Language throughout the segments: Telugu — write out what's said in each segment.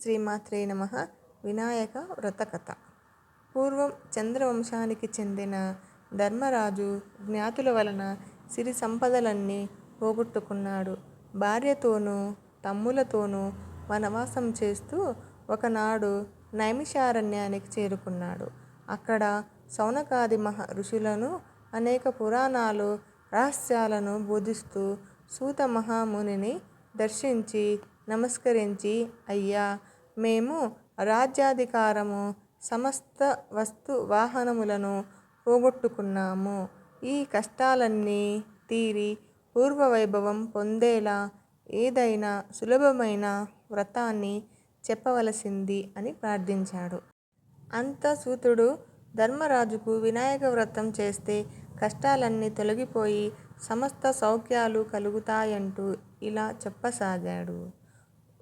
శ్రీమాత్రే నమ వినాయక వ్రతకథ పూర్వం చంద్రవంశానికి చెందిన ధర్మరాజు జ్ఞాతుల వలన సిరి సంపదలన్నీ పోగొట్టుకున్నాడు. భార్యతోనూ, తమ్ములతోనూ వనవాసం చేస్తూ ఒకనాడు నైమిషారణ్యానికి చేరుకున్నాడు. అక్కడ శౌనకాది మహా ఋషులను, అనేక పురాణాలు, రహస్యాలను బోధిస్తూ సూత మహామునిని దర్శించి నమస్కరించి అయ్యా! మేము రాజ్యాధికారము, సమస్త వస్తు వాహనములను పోగొట్టుకున్నాము. ఈ కష్టాలన్నీ తీరి పూర్వవైభవం పొందేలా ఏదైనా సులభమైన వ్రతాన్ని చెప్పవలసింది అని ప్రార్థించాడు. అంత సూతుడు ధర్మరాజుకు వినాయక వ్రతం చేస్తే కష్టాలన్నీ తొలగిపోయి సమస్త సౌఖ్యాలు కలుగుతాయంటూ ఇలా చెప్పసాగాడు.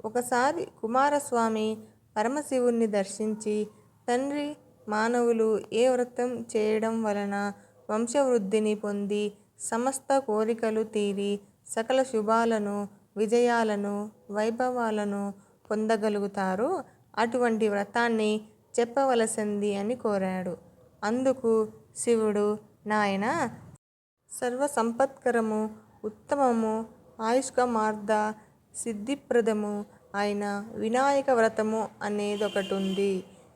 ఒకసారి కుమారస్వామి పరమశివుణ్ణి దర్శించి తండ్రి మానవులు ఏ వ్రతం చేయడం వలన వంశవృద్ధిని పొంది సమస్త కోరికలు తీరి సకల శుభాలను, విజయాలను, వైభవాలను పొందగలుగుతారో అటువంటి వ్రతాన్ని చెప్పవలసింది అని కోరాడు. అందుకు శివుడు నాయన సర్వసంపత్కరము ఉత్తమము ఆయుష్క మార్ద సిద్ధిప్రదము అయిన వినాయక వ్రతము అనేది ఒకటుంది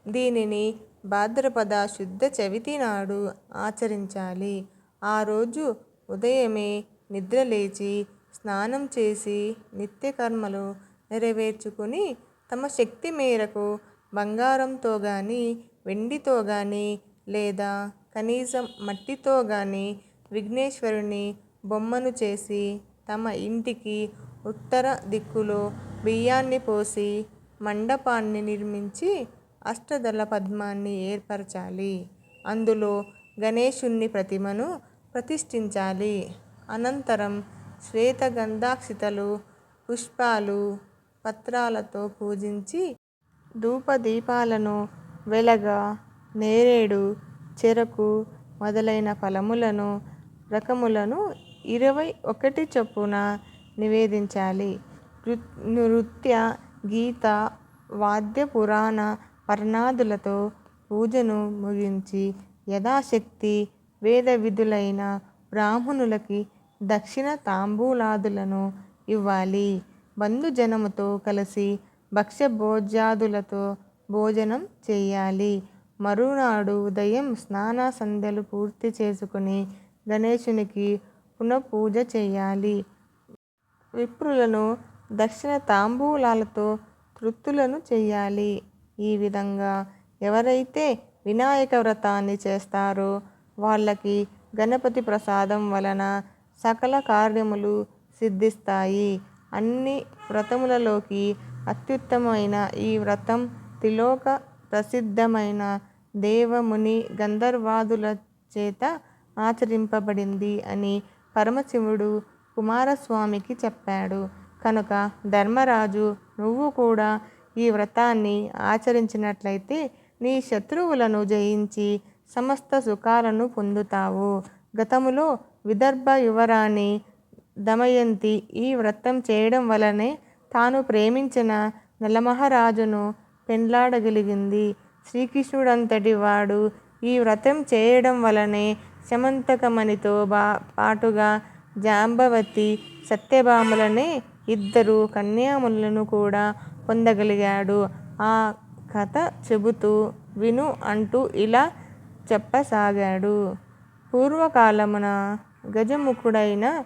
దీనిని భాద్రపద శుద్ధ చవితి నాడు ఆచరించాలి. ఆ రోజు ఉదయమే నిద్రలేచి స్నానం చేసి నిత్యకర్మలు నెరవేర్చుకుని తమ శక్తి మేరకు బంగారంతో కానీ వెండితో కానీ లేదా కనీసం మట్టితో కానీ విఘ్నేశ్వరుని బొమ్మను చేసి తమ ఇంటికి ఉత్తర దిక్కులో బియ్యాన్ని పోసి మండపాన్ని నిర్మించి అష్టదళ పద్మాన్ని ఏర్పరచాలి. అందులో గణేశుని ప్రతిమను ప్రతిష్ఠించాలి. అనంతరం శ్వేత గంధాక్షతలు, పుష్పాలు, పత్రాలతో పూజించి ధూపదీపాలను వెలగ, నేరేడు, చెరకు మొదలైన ఫలములను రకములను ఇరవై ఒకటి చొప్పున నివేదించాలి. నృత్య, గీత, వాద్య పురాణ పర్ణాదులతో పూజను ముగించి యథాశక్తి వేదవిధులైన బ్రాహ్మణులకి దక్షిణ తాంబూలాదులను ఇవ్వాలి. బంధుజనముతో కలిసి భక్ష్యభోజ్యాదులతో భోజనం చేయాలి మరునాడు ఉదయం స్నాన సంధ్యలు పూర్తి చేసుకుని గణేశునికి పునఃపూజ చేయాలి విప్రులను దక్షిణ తాంబూలాలతో తృప్తులను చెయ్యాలి. ఈ విధంగా ఎవరైతే వినాయక వ్రతాన్ని చేస్తారో వాళ్ళకి గణపతి ప్రసాదం వలన సకల కార్యములు సిద్ధిస్తాయి. అన్ని వ్రతములలోకి అత్యుత్తమమైన ఈ వ్రతం త్రిలోక ప్రసిద్ధమైన దేవముని గంధర్వాదుల చేత ఆచరింపబడింది అని పరమశివుడు కుమారస్వామికి చెప్పాడు. కనుక ధర్మరాజు నువ్వు కూడా ఈ వ్రతాన్ని ఆచరించినట్లయితే నీ శత్రువులను జయించి సమస్త సుఖాలను పొందుతావు. గతములో విదర్భ యువరాణి దమయంతి ఈ వ్రతం చేయడం వలనే తాను ప్రేమించిన నలమహారాజును పెండ్లాడగలిగింది. శ్రీకృష్ణుడంతటి వాడు ఈ వ్రతం చేయడం వలనే శమంతకమణితో బా పాటుగా జాంబవతి, సత్యభామలనే ఇద్దరు కన్యాములను కూడా పొందగలిగాడు. ఆ కథ చెబుతూ విను అంటూ ఇలా చెప్పసాగాడు. పూర్వకాలమున గజముఖుడైన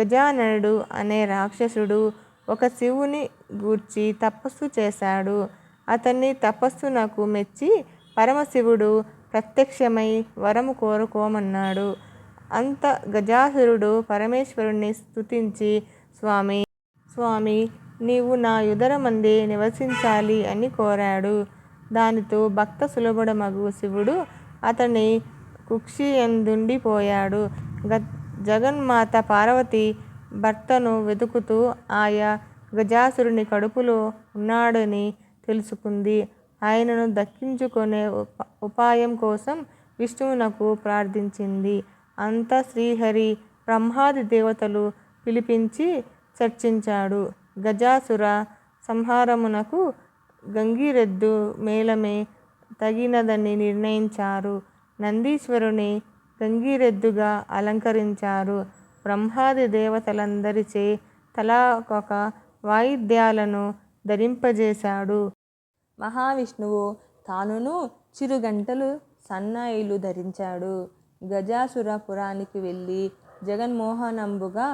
గజాననుడు అనే రాక్షసుడు ఒక శివుని గూర్చి తపస్సు చేశాడు. అతని తపస్సునకు మెచ్చి పరమశివుడు ప్రత్యక్షమై వరము కోరుకోమన్నాడు. అంత గజాసురుడు పరమేశ్వరుణ్ణి స్తుతించి స్వామి స్వామి నీవు నా యుదరమందే నివసించాలి అని కోరాడు. దానితో భక్త సులభుడమగు శివుడు అతని కుక్షియందుండిపోయాడు. జగన్మాత పార్వతి భర్తను వెతుకుతూ ఆయా గజాసురుని కడుపులో ఉన్నాడని తెలుసుకుంది. ఆయనను దక్కించుకొనే ఉపాయం కోసం విష్ణువునకు ప్రార్థించింది. అంత శ్రీహరి బ్రహ్మాది దేవతలు పిలిపించి చర్చించాడు. గజాసుర సంహారమునకు గంగిరెద్దు మేళమే తగినదని నిర్ణయించారు. నందీశ్వరుని గంగిరెద్దుగా అలంకరించారు. బ్రహ్మాది దేవతలందరిచే తలాకొక వాయిద్యాలను ధరింపజేశాడు. మహావిష్ణువు తానును చిరుగంటలు, సన్నాయిలు ధరించాడు. గజాసురపురానికి వెళ్ళి జగన్మోహనంబుగా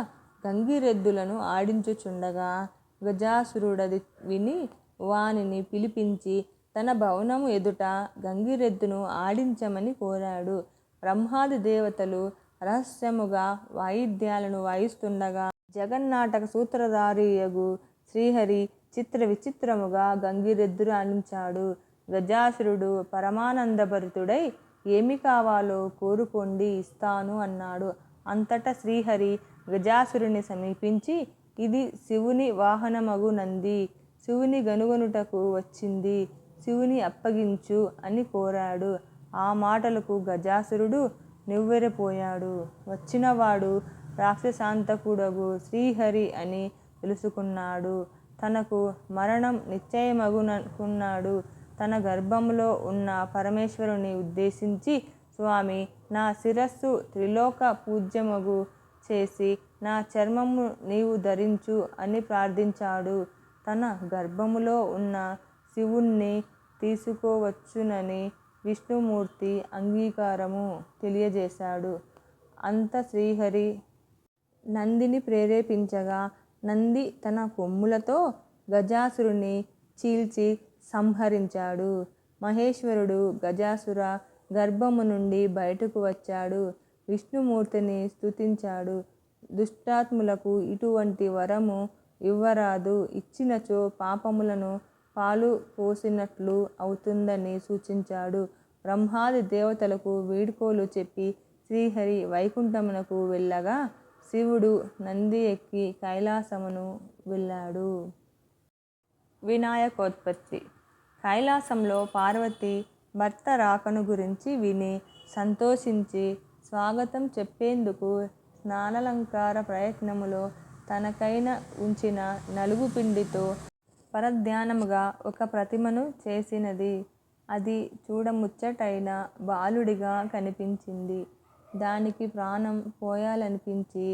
గంగిరెద్దులను ఆడించుచుండగా గజాసురుడది విని వానిని పిలిపించి తన భవనము ఎదుట గంగిరెద్దును ఆడించమని కోరాడు. బ్రహ్మాది దేవతలు రహస్యముగా వాయిద్యాలను వాయిస్తుండగా జగన్నాటక సూత్రధారియగు శ్రీహరి చిత్ర విచిత్రముగా గంగిరెద్దునాడించాడు. గజాసురుడు పరమానందభరితుడై ఏమి కావాలో కోరుకోండి ఇస్తాను అన్నాడు. అంతటా శ్రీహరి గజాసురుని సమీపించి ఇది శివుని వాహనమగు నంది. శివుని గనుగొనుటకు వచ్చింది. శివుని అప్పగించు అని కోరాడు. ఆ మాటలకు గజాసురుడు నివ్వెరపోయాడు. వచ్చినవాడు రాక్షసాంతకుడగు శ్రీహరి అని తెలుసుకున్నాడు. తనకు మరణం నిశ్చయమగుననుకున్నాడు. తన గర్భములో ఉన్న పరమేశ్వరుని ఉద్దేశించి స్వామి నా శిరస్సు త్రిలోక పూజ్యమగు చేసి నా చర్మము నీవు ధరించు అని ప్రార్థించాడు. తన గర్భములో ఉన్న శివుణ్ణి తీసుకోవచ్చునని విష్ణుమూర్తి అంగీకారము తెలియజేశాడు. అంత శ్రీహరి నందిని ప్రేరేపించగా నంది తన కొమ్ములతో గజాసురుని చీల్చి సంహరించాడు. మహేశ్వరుడు గజాసుర గర్భము నుండి బయటకు వచ్చాడు. విష్ణుమూర్తిని స్తుతించాడు. దుష్టాత్ములకు ఇటువంటి వరము ఇవ్వరాదు. ఇచ్చినచో పాపములను పాలు పోసినట్లు అవుతుందని సూచించాడు. బ్రహ్మాది దేవతలకు వీడ్కోలు చెప్పి శ్రీహరి వైకుంఠమునకు వెళ్ళగా శివుడు నంది ఎక్కి కైలాసమును వెళ్ళాడు. వినాయకోత్పత్తి కైలాసంలో పార్వతి భర్త రాకను గురించి విని సంతోషించి స్వాగతం చెప్పేందుకు స్నానాలంకార ప్రయత్నములో తనకైన ఉంచిన నలుగు పిండితో పరధ్యానముగా ఒక ప్రతిమను చేసినది. అది చూడముచ్చటైన బాలుడిగా కనిపించింది. దానికి ప్రాణం పోయాలనిపించి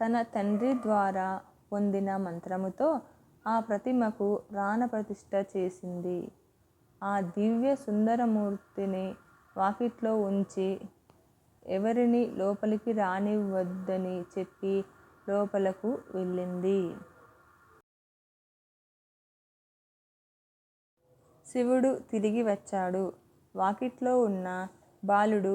తన తండ్రి ద్వారా పొందిన మంత్రముతో ఆ ప్రతిమకు ప్రతిష్ట చేసింది. ఆ దివ్య సుందరమూర్తిని వాకిట్లో ఉంచి ఎవరిని లోపలికి రానివ్వద్దని చెప్పి లోపలకు వెళ్ళింది. శివుడు తిరిగి వచ్చాడు. వాకిట్లో ఉన్న బాలుడు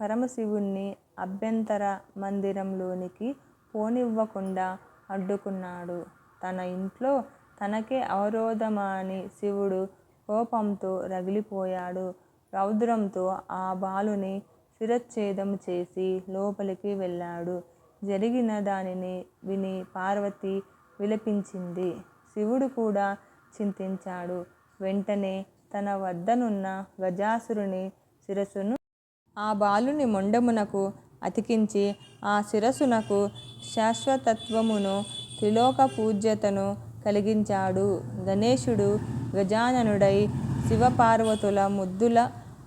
పరమశివుణ్ణి అభ్యంతర మందిరంలోనికి పోనివ్వకుండా అడ్డుకున్నాడు. తన ఇంట్లో తనకే అవరోధమని శివుడు కోపంతో రగిలిపోయాడు. రౌద్రంతో ఆ బాలుని శిరచ్ఛేదం చేసి లోపలికి వెళ్ళాడు. జరిగిన దానిని విని పార్వతి విలపించింది. శివుడు కూడా చింతించాడు. వెంటనే తన వద్దనున్న గజాసురుని శిరస్సును ఆ బాలుని మొండమునకు అతికించి ఆ శిరస్సునకు శాశ్వతత్వమును త్రిలోకపూజ్యతను కలిగించాడు. గణేశుడు గజాననుడై శివపార్వతుల ముద్దుల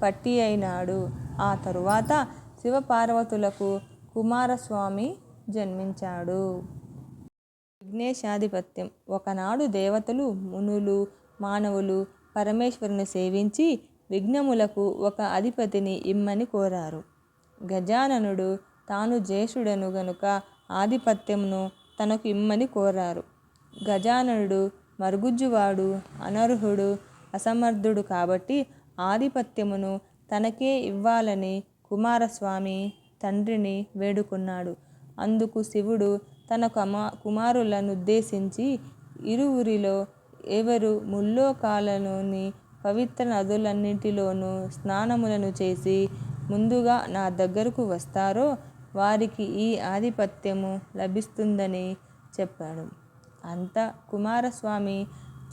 పట్టి అయినాడు ఆ తరువాత శివపార్వతులకు కుమారస్వామి జన్మించాడు. విఘ్నేశాధిపత్యం ఒకనాడు దేవతలు, మునులు, మానవులు పరమేశ్వరుని సేవించి విఘ్నములకు ఒక అధిపతిని ఇమ్మని కోరారు. గజాననుడు తాను జ్యేష్ఠుడను గనుక ఆధిపత్యమును తనకు ఇమ్మని కోరారు. గజాననుడు మరుగుజ్జువాడు, అనర్హుడు, అసమర్థుడు కాబట్టి ఆధిపత్యమును తనకే ఇవ్వాలని కుమారస్వామి తండ్రిని వేడుకున్నాడు. అందుకు శివుడు తన కుమారుల నుద్దేశించి ఇరువురిలో ఎవరు ముల్లోకాలలోని పవిత్ర నదులన్నిటిలోనూ స్నానములను చేసి ముందుగా నా దగ్గరకు వస్తారో వారికి ఈ ఆధిపత్యము లభిస్తుందని చెప్పాడు. అంత కుమారస్వామి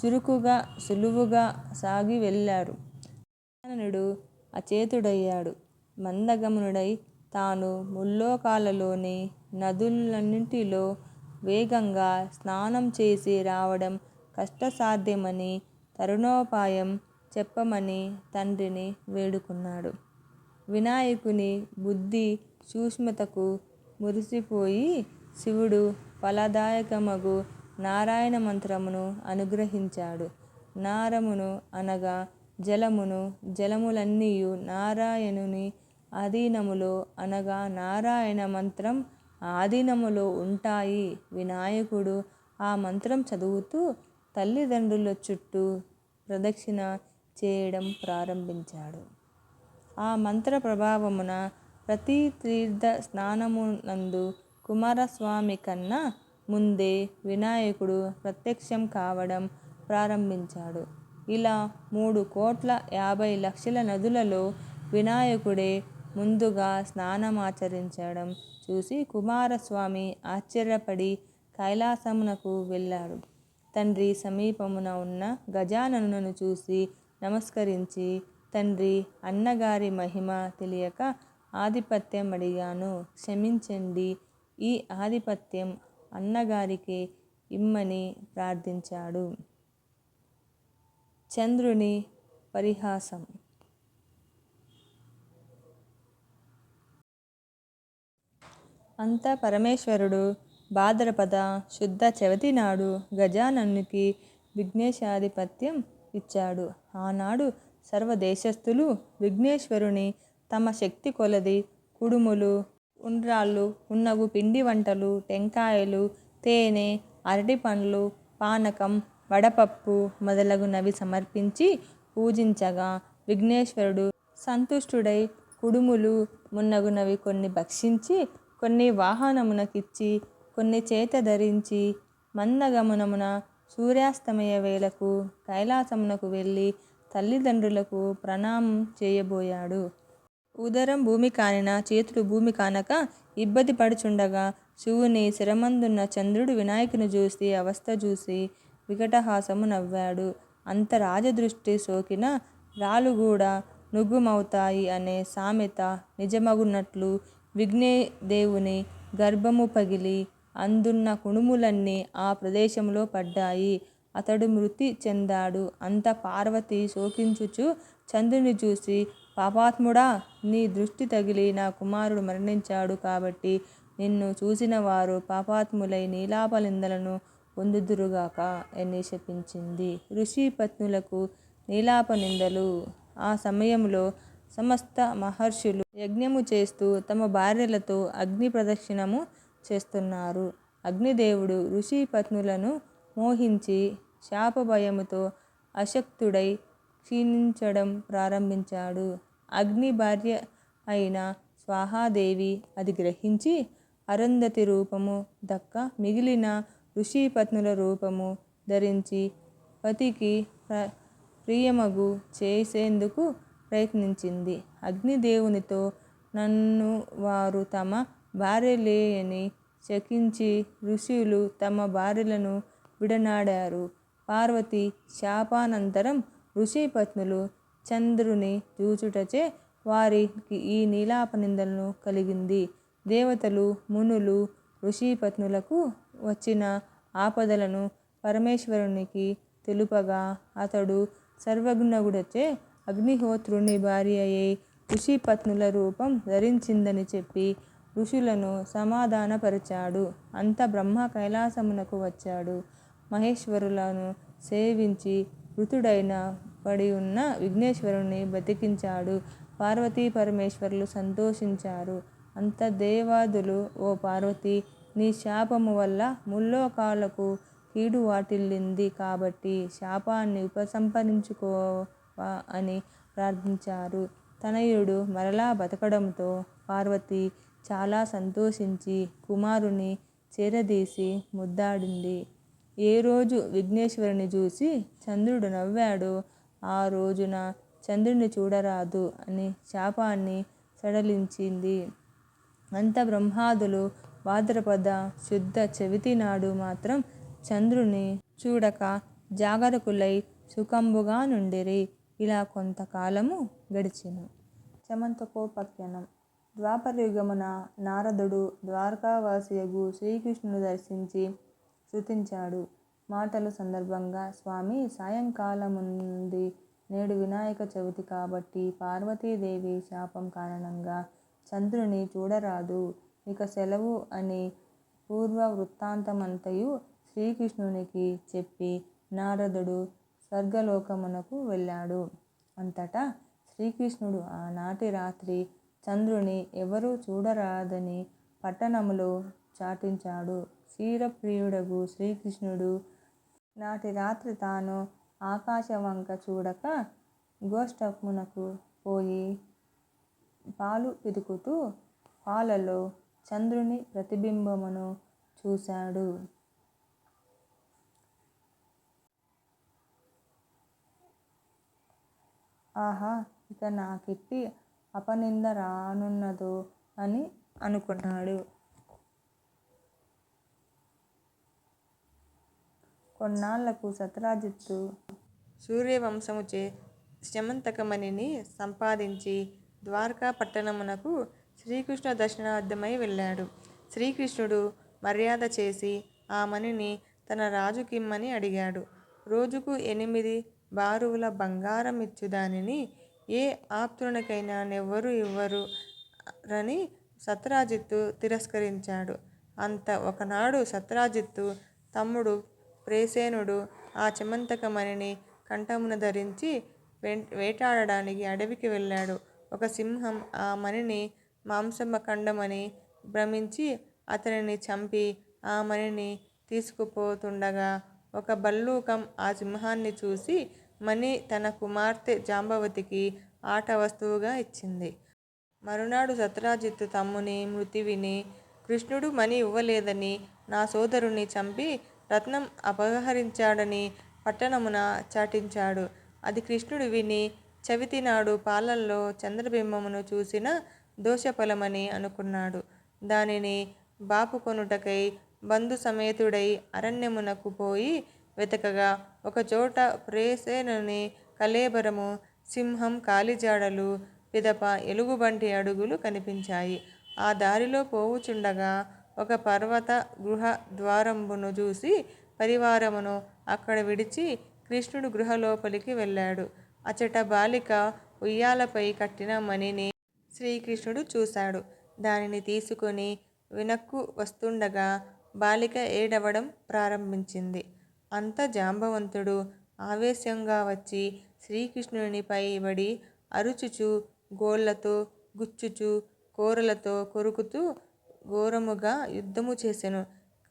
చురుకుగా సులువుగా సాగి వెళ్ళాడు. గజాననుడు అచేతుడయ్యాడు. మందగమనుడై తాను ముల్లోకాలలోని నదులన్నింటిలో వేగంగా స్నానం చేసి రావడం కష్టసాధ్యమని తరుణోపాయం చెప్పమని తండ్రిని వేడుకున్నాడు. వినాయకుని బుద్ధి సూక్ష్మతకు మురిసిపోయి శివుడు ఫలదాయకమగు నారాయణ మంత్రమును అనుగ్రహించాడు. నారమును అనగా జలమును, జలములన్నీయు నారాయణుని అధీనములో అనగా నారాయణ మంత్రం ఆధీనములో ఉంటాయి. వినాయకుడు ఆ మంత్రం చదువుతూ తల్లిదండ్రుల చుట్టూ ప్రదక్షిణ చేయడం ప్రారంభించాడు. ఆ మంత్ర ప్రభావమున ప్రతి తీర్థ స్నానమునందు కుమారస్వామికన్నా ముందే వినాయకుడు ప్రత్యక్షం కావడం ప్రారంభించాడు. ఇలా మూడు కోట్ల యాభై లక్షల నదులలో వినాయకుడే ముందుగా స్నానమాచరించడం చూసి కుమారస్వామి ఆశ్చర్యపడి కైలాసమునకు వెళ్ళాడు. తండ్రి సమీపమున ఉన్న గజాననును చూసి నమస్కరించి తండ్రి అన్నగారి మహిమ తెలియక ఆధిపత్యం అడిగాను. క్షమించండి. ఈ ఆధిపత్యం అన్నగారికి ఇమ్మని ప్రార్థించాడు. చంద్రుని పరిహాసం అంత పరమేశ్వరుడు భాద్రపద శుద్ధ చవితి నాడు గజానన్నుకి విఘ్నేశాధిపత్యం ఇచ్చాడు. ఆనాడు సర్వదేశస్థులు విఘ్నేశ్వరుని తమ శక్తి కొలది కుడుములు, ఉండ్రాళ్ళు, ఉన్నగు పిండి వంటలు, టెంకాయలు, తేనె, అరటిపండ్లు, పానకం, వడపప్పు మొదలగునవి సమర్పించి పూజించగా విఘ్నేశ్వరుడు సంతుష్టుడై కుడుములు మున్నగునవి కొన్ని భక్షించి, కొన్ని వాహనమునకిచ్చి, కొన్ని చేత ధరించి మందగమనమున సూర్యాస్తమయ వేళకు కైలాసమునకు వెళ్ళి తల్లిదండ్రులకు ప్రణామం చేయబోయాడు. ఉదరం భూమి కానిన చేతులు భూమి కానక ఇబ్బంది పడుచుండగా శివుని శిరమందున్న చంద్రుడు వినాయకుని చూసి అవస్థ చూసి వికటహాసము నవ్వాడు. అంత రాజదృష్టి సోకిన రాళ్ళు కూడా నుగ్గుమవుతాయి అనే సామెత నిజమగున్నట్లు విఘ్నే దేవుని గర్భము పగిలి అందున్న కుణుములన్నీ ఆ ప్రదేశంలో పడ్డాయి. అతడు మృతి చెందాడు. అంత పార్వతి శోకించుచు చంద్రుని చూసి పాపాత్ముడా! నీ దృష్టి తగిలి నా కుమారుడు మరణించాడు కాబట్టి నిన్ను చూసిన వారు పాపాత్ములై నీలాప నిందలను పొందుదురుగాక అని శపించింది. ఋషి పత్నులకు నీలాప నిందలు ఆ సమయంలో సమస్త మహర్షులు యజ్ఞము చేస్తూ తమ భార్యలతో అగ్ని ప్రదక్షిణము చేస్తున్నారు. అగ్నిదేవుడు ఋషి పత్నులను మోహించి శాపభయముతో అశక్తుడై క్షీణించడం ప్రారంభించాడు. అగ్ని భార్య అయిన స్వాహాదేవి అది గ్రహించి అరుంధతి రూపము దక్క మిగిలిన ఋషిపత్నుల రూపము ధరించి పతికి ప్రియమగు చేసేందుకు ప్రయత్నించింది. అగ్నిదేవునితో నన్ను వారు తమ భార్యలేయని శకించి ఋషులు తమ భార్యలను విడనాడారు. పార్వతి శాపానంతరం ఋషిపత్నులు చంద్రుని చూచుటచే వారికి ఈ నీలాపనిందలను కలిగింది. దేవతలు, మునులు ఋషిపత్నులకు వచ్చిన ఆపదలను పరమేశ్వరునికి తెలుపగా అతడు సర్వజ్ఞుడచే అగ్నిహోత్రుని భార్య అయి ఋషిపత్నుల రూపం ధరించిందని చెప్పి ఋషులను సమాధానపరిచాడు అంత బ్రహ్మ కైలాసమునకు వచ్చాడు. మహేశ్వరులను సేవించి మృతుడైన పడి ఉన్న విఘ్నేశ్వరుణ్ణి బ్రతికించాడు. పార్వతీ పరమేశ్వరులు సంతోషించారు. అంత దేవాదులు ఓ పార్వతి నీ శాపము వల్ల ముల్లోకాలకు కీడు వాటిల్లింది కాబట్టి శాపాన్ని ఉపసంహరించుకోవ అని ప్రార్థించారు. తనయుడు మరలా బతకడంతో పార్వతి చాలా సంతోషించి కుమారుని చేరదీసి ముద్దాడింది. ఏ రోజు విఘ్నేశ్వరుని చూసి చంద్రుడు నవ్వాడో ఆ రోజున చంద్రుని చూడరాదు అని శాపాన్ని సడలించింది. అంత బ్రహ్మాదులు భాద్రపద శుద్ధ చవితి నాడు మాత్రం చంద్రుని చూడక జాగరకులై సుఖంబుగా నుండిరి. ఇలా కొంతకాలము గడిచెను. సమంతకోపాఖ్యానం ద్వాపరయుగమున నారదుడు ద్వారకావాసియగు శ్రీకృష్ణుని దర్శించి శృతించాడు మాటలు సందర్భంగా స్వామీ సాయంకాలముంది నేడు వినాయక చవితి కాబట్టి పార్వతీదేవి శాపం కారణంగా చంద్రుని చూడరాదు. ఇక సెలవు అని పూర్వ వృత్తాంతమంతయు శ్రీకృష్ణునికి చెప్పి నారదుడు స్వర్గలోకమునకు వెళ్ళాడు. అంతటా శ్రీకృష్ణుడు ఆనాటి రాత్రి చంద్రుని ఎవరూ చూడరాదని పట్టణములో చాటించాడు. క్షీరప్రియుడగు శ్రీకృష్ణుడు నాటి రాత్రి తాను ఆకాశవంక చూడక గోష్టమునకు పోయి పాలు పితుకుతూ పాలలో చంద్రుని ప్రతిబింబమును చూశాడు. ఆహా! ఇక నాకిట్టి అపనింద రానున్నదో అని అనుకున్నాడు కొన్నాళ్ళకు సత్రజిత్తు సూర్యవంశముచే శమంతకమణిని సంపాదించి ద్వారకా పట్టణమునకు శ్రీకృష్ణ దర్శనార్థమై వెళ్ళాడు. శ్రీకృష్ణుడు మర్యాద చేసి ఆ మణిని తన రాజుకిమ్మని అడిగాడు. రోజుకు ఎనిమిది బారువుల బంగారం ఇచ్చు దానిని ఏ ఆప్తునికైనా నెవ్వరూ ఇవ్వరు రని సత్రాజిత్తు తిరస్కరించాడు. అంత ఒకనాడు సత్రాజిత్తు తమ్ముడు ప్రేసేనుడు ఆ చమంతకమణిని కంఠమున ధరించి వేటాడడానికి అడవికి వెళ్ళాడు. ఒక సింహం ఆ మణిని మాంసమఖండమని భ్రమించి అతనిని చంపి ఆ మణిని తీసుకుపోతుండగా ఒక భల్లూకం ఆ సింహాన్ని చూసి మణి తన కుమార్తె జాంబవతికి ఆట వస్తువుగా ఇచ్చింది. మరునాడు సత్రాజిత్తు తమ్ముని మృతి విని కృష్ణుడు మణి ఇవ్వలేదని నా సోదరుణ్ణి చంపి రత్నం అపహరించాడని పట్టణమున చాటించాడు. అది కృష్ణుడు విని చవితినాడు పాలల్లో చంద్రబింబమును చూసిన దోషఫలమని అనుకున్నాడు. దానిని బాపుకొనుటకై బంధుసమేతుడై అరణ్యమునకు పోయి వెతకగా ఒకచోట ప్రేసేనుని కలేబరము సింహం కాలిజాడలు, పిదప ఎలుగుబంటి అడుగులు కనిపించాయి. ఆ దారిలో పోవుచుండగా ఒక పర్వత గృహ ద్వారంబును చూసి పరివారమును అక్కడ విడిచి కృష్ణుడు గృహలోపలికి వెళ్ళాడు. అచట బాలిక ఉయ్యాలపై కట్టిన మణిని శ్రీకృష్ణుడు చూశాడు. దానిని తీసుకొని వెనక్కు వస్తుండగా బాలిక ఏడవడం ప్రారంభించింది. అంత జాంబవంతుడు ఆవేశంగా వచ్చి శ్రీకృష్ణునిపై పైబడి అరుచుచూ గోళ్ళతో గుచ్చుచూ కోరలతో కొరుకుతూ ఘోరముగా యుద్ధము చేసెను.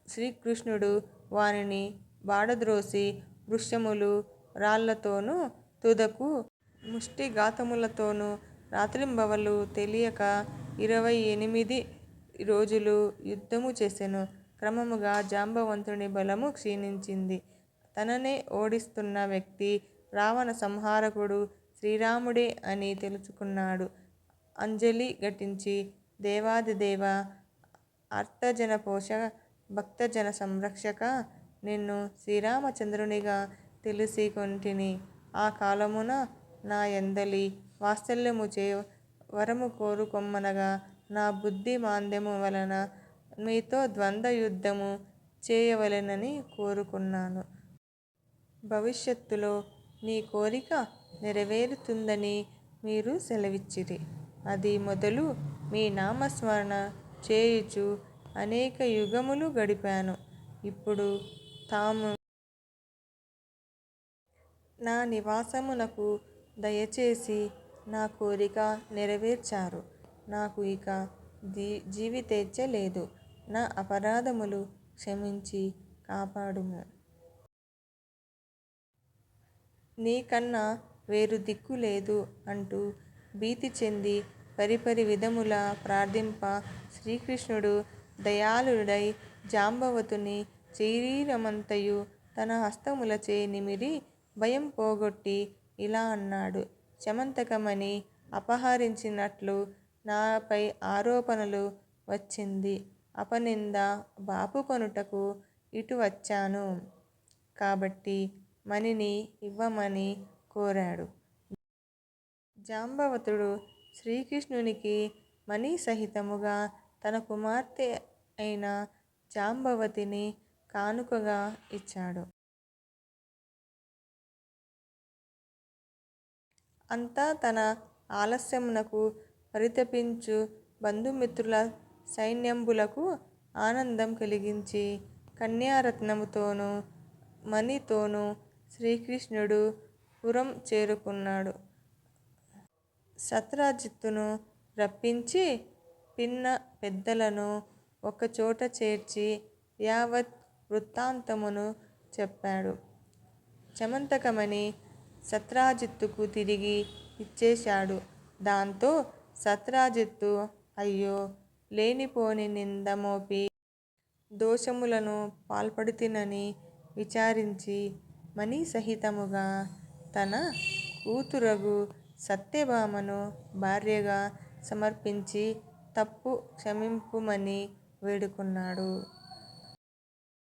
శ్రీకృష్ణుడు వానిని బాడద్రోసి వృక్షములు రాళ్ళతోనూ తుదకు ముష్టిఘాతములతోనూ రాత్రింబవళ్ళు తెలియక ఇరవై ఎనిమిది రోజులు యుద్ధము చేసెను. క్రమముగా జాంబవంతుని బలము క్షీణించింది. తననే ఓడిస్తున్న వ్యక్తి రావణ సంహారకుడు శ్రీరాముడే అని తెలుసుకున్నాడు. అంజలి ఘటించి దేవాధిదేవా, ఆర్తజనపోష, భక్తజన సంరక్షక నిన్ను శ్రీరామచంద్రునిగా తెలిసి కొంటిని ఆ కాలమున నా యందలి వాత్సల్యముచే వరము కోరుకొమ్మనగా నా బుద్ధి మాంద్యము వలన మీతో ద్వంద్వ యుద్ధము చేయవలెనని కోరుకున్నాను భవిష్యత్తులో నీ కోరిక నెరవేరుతుందని మీరు సెలవిచ్చిరి. అది మొదలు మీ నామస్మరణ చేయుచు అనేక యుగములు గడిపాను. ఇప్పుడు తాము నా నివాసమునకు దయచేసి నా కోరిక నెరవేర్చారు. నాకు ఇక జీవితేచ్ఛ లేదు. నా అపరాధములు క్షమించి కాపాడుము. నీకన్నా వేరు దిక్కు లేదు అంటూ భీతి చెంది పరిపరి విధముల ప్రార్థింప శ్రీకృష్ణుడు దయాళుడై జాంబవతుని శరీరమంతయు తన హస్తములచే నిమిరి భయం పోగొట్టి ఇలా అన్నాడు. శమంతకమణి అపహరించినట్లు నాపై ఆరోపణలు వచ్చింది. అపనింద బాపుకొనుటకు ఇటు వచ్చాను. కాబట్టి మణిని ఇవ్వమని కోరాడు. జాంబవతుడు శ్రీకృష్ణునికి మణి సహితముగా తన కుమార్తె అయిన జాంబవతిని కానుకగా ఇచ్చాడు. అంతా తన ఆలస్యమునకు పరితపించు బంధుమిత్రుల సైన్యంబులకు ఆనందం కలిగించి కన్యారత్నముతోనూ మణితోనూ శ్రీకృష్ణుడు పురం చేరుకున్నాడు. సత్రాజిత్తును రప్పించి పిన్న పెద్దలను ఒకచోట చేర్చి యావత్ వృత్తాంతమును చెప్పాడు. చమంతకమణి శత్రాజిత్తుకు తిరిగి ఇచ్చేశాడు. దాంతో సత్రాజిత్తు అయ్యో! లేనిపోని నింద మోపి దోషములను పాల్పడితినని విచారించి మణిసహితముగా తన కూతురగు సత్యభామను భార్యగా సమర్పించి తప్పు క్షమింపుమని వేడుకున్నాడు.